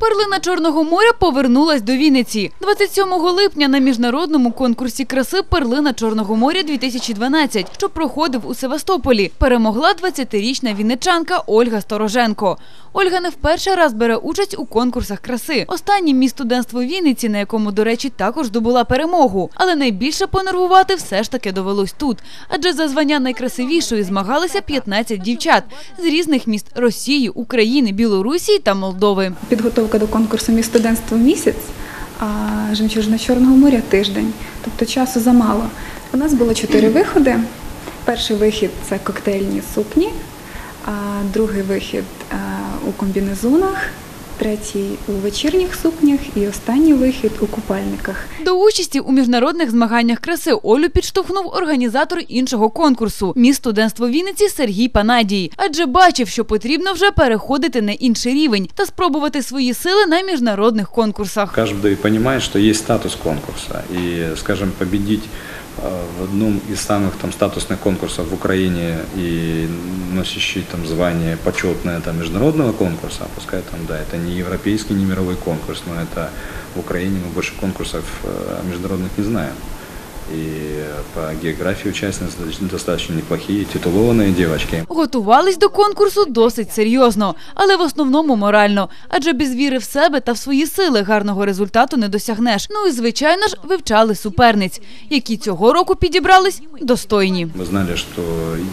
Перлина Чорного моря повернулась до Вінниці. 27 липня на міжнародному конкурсі краси Перлина Чорного моря 2012, що проходив у Севастополі, перемогла 20-річна вінничанка Ольга Стороженко. Ольга не в перший раз бере участь у конкурсах краси. Останнім міс студентство Вінниці, на якому, до речі, також здобула перемогу. Але найбільше понервувати все ж таки довелось тут. Адже за звання найкрасивішої змагалися 15 дівчат з різних міст Росії, України, Білорусі та Молдови. Підготовка до конкурсу «Міс студентство місяць, а жемчужина Чорного моря тиждень. Тобто часу замало. У нас було чотири виходи. Перший вихід це коктейльні сукні, а другий вихід е, у комбінезонах, третій у вечірніх сукнях і останній вихід у купальниках. До участі у міжнародних змаганнях краси Олю підштовхнув організатор іншого конкурсу міс студентство Вінниці Сергій Панадій, адже бачив, що потрібно вже переходити на інший рівень та спробувати свої сили на міжнародних конкурсах. Каждый понимает, что есть статус конкурса. И, скажем, победить э, в одном из самых там, статусных конкурсов в Украине и носящий там звание почетное там, международного конкурса, пускай там, да, это не европейский, не мировой конкурс, но это в Украине мы больше конкурсов э, международных не знаем. И по географии участницы достаточно неплохие, титулованные девочки. Готувались до конкурсу досить серйозно, але в основному морально. Адже без віри в себе та в свої сили гарного результату не досягнеш. Ну і звичайно ж вивчали суперниць, які цього року підібрались достойні. Мы знали, что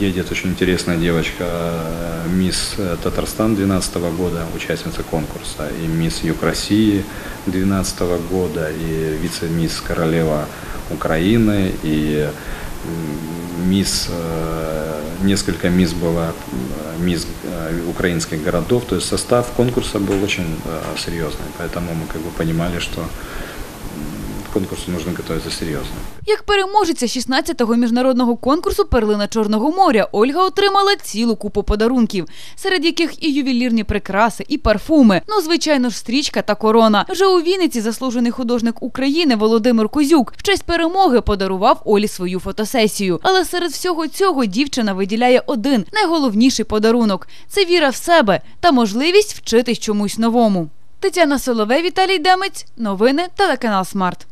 едет очень интересная девочка, э, мисс э, Татарстан 2012 года, участница конкурса, и мисс Юг России 2012 года, и вице-мисс Королева Украины, и мисс, э, несколько мисс было, э, мисс э, украинских городов, то есть состав конкурса был очень серьезный, поэтому мы как бы понимали, что конкурсу нужно готовиться серьезно. Як переможеця 16-го міжнародного конкурсу Перлина Чорного моря Ольга отримала цілу купу подарунків, серед яких і ювелірні прикраси, і парфуми. Ну, звичайно ж, стрічка та корона. Вже у Вінниці заслужений художник України Володимир Козюк в честь перемоги подарував Олі свою фотосесію. Але серед всього цього дівчина виділяє один найголовніший подарунок це віра в себе та можливість вчитись чомусь новому. Тетяна Соловей, Віталій Демець. Новини телеканал Смарт.